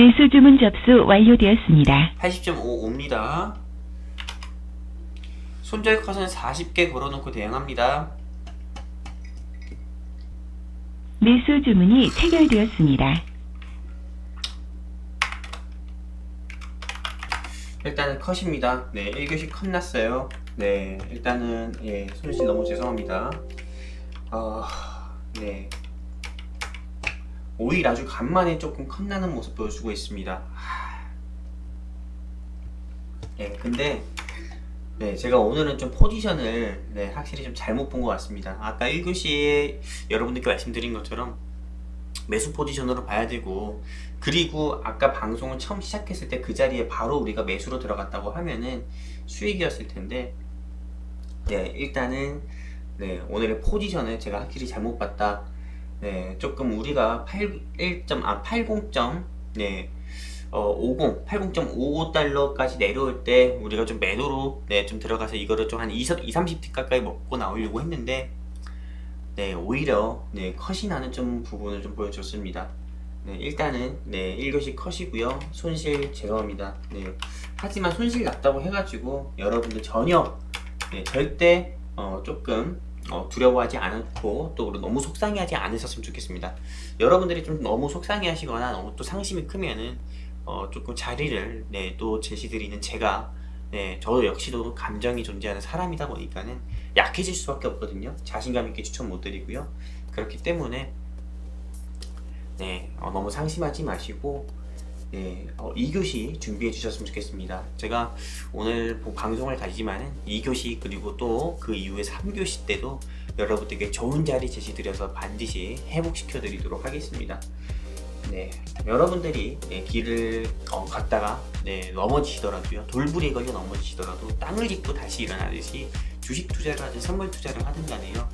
매수 주문 접수 완료되었습니다. 80.55입니다. 손절 컷은 40개 걸어놓고 대응합니다. 매수 주문이 체결되었습니다. 일단은 컷입니다. 네, 1교시 컷 났어요. 네, 일단은 예, 손실 너무 죄송합니다. 어, 네. 오일 아주 간만에 조금 컷 나는 모습 보여주고 있습니다. 하. 네, 근데 네, 제가 오늘은 좀 포지션을 네, 확실히 좀 잘못 본 것 같습니다. 아까 1교시에 여러분들께 말씀드린 것처럼 매수 포지션으로 봐야 되고 그리고 아까 방송을 처음 시작했을 때 그 자리에 바로 우리가 매수로 들어갔다고 하면은 수익이었을 텐데 네 일단은 네 오늘의 포지션을 제가 확실히 잘못 봤다 네 조금 우리가 81점 아 80점 네 어, 50, 80.55달러까지 내려올 때 우리가 좀 매도로 네, 좀 들어가서 이거를 좀한 20, 30티 가까이 먹고 나오려고 했는데 네, 오히려 네, 컷이 나는 좀 부분을 좀 보여줬습니다. 네, 일단은 네, 1교시 컷이고요. 손실 제로입니다. 네, 하지만 손실 났다고 해가지고 여러분들 전혀 네, 절대 어, 조금 어, 두려워하지 않고 또 너무 속상해하지 않으셨으면 좋겠습니다. 여러분들이 좀 너무 속상해하시거나 너무 또 상심이 크면은 어, 조금 자리를 네, 또 제시드리는 제가 네, 저 역시도 감정이 존재하는 사람이다 보니까는 약해질 수밖에 없거든요. 자신감 있게 추천 못 드리고요. 그렇기 때문에 네, 어, 너무 상심하지 마시고 네, 어, 2교시 준비해 주셨으면 좋겠습니다. 제가 오늘 뭐 방송을 가지만은 2교시 그리고 또 그 이후에 3교시 때도 여러분들께 좋은 자리 제시드려서 반드시 회복시켜 드리도록 하겠습니다. 네, 여러분들이 네, 길을 어, 갔다가 네, 넘어지시더라도요 돌부리에 걸려 넘어지시더라도 땅을 짚고 다시 일어나듯이 주식 투자를 하든 선물 투자를 하든 간에요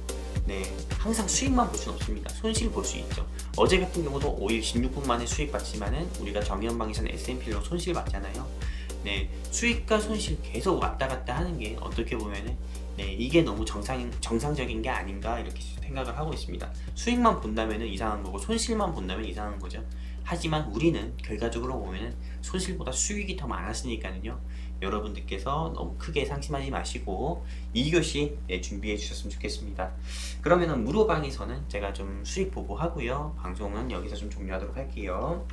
네, 항상 수익만 볼 수는 없습니다 손실 볼 수 있죠 어제 같은 경우도 5일 16분 만에 수익 봤지만은 우리가 정연방에서는 S&P로 손실 봤잖아요 네, 수익과 손실 계속 왔다 갔다 하는 게 어떻게 보면은 네, 이게 너무 정상, 정상적인 게 아닌가 이렇게 생각을 하고 있습니다. 수익만 본다면 이상한 거고 손실만 본다면 이상한 거죠. 하지만 우리는 결과적으로 보면은 손실보다 수익이 더 많았으니까는요. 여러분들께서 너무 크게 상심하지 마시고 2교시 네, 준비해 주셨으면 좋겠습니다. 그러면은 무료방에서는 제가 좀 수익 보고 하고요. 방송은 여기서 좀 종료하도록 할게요.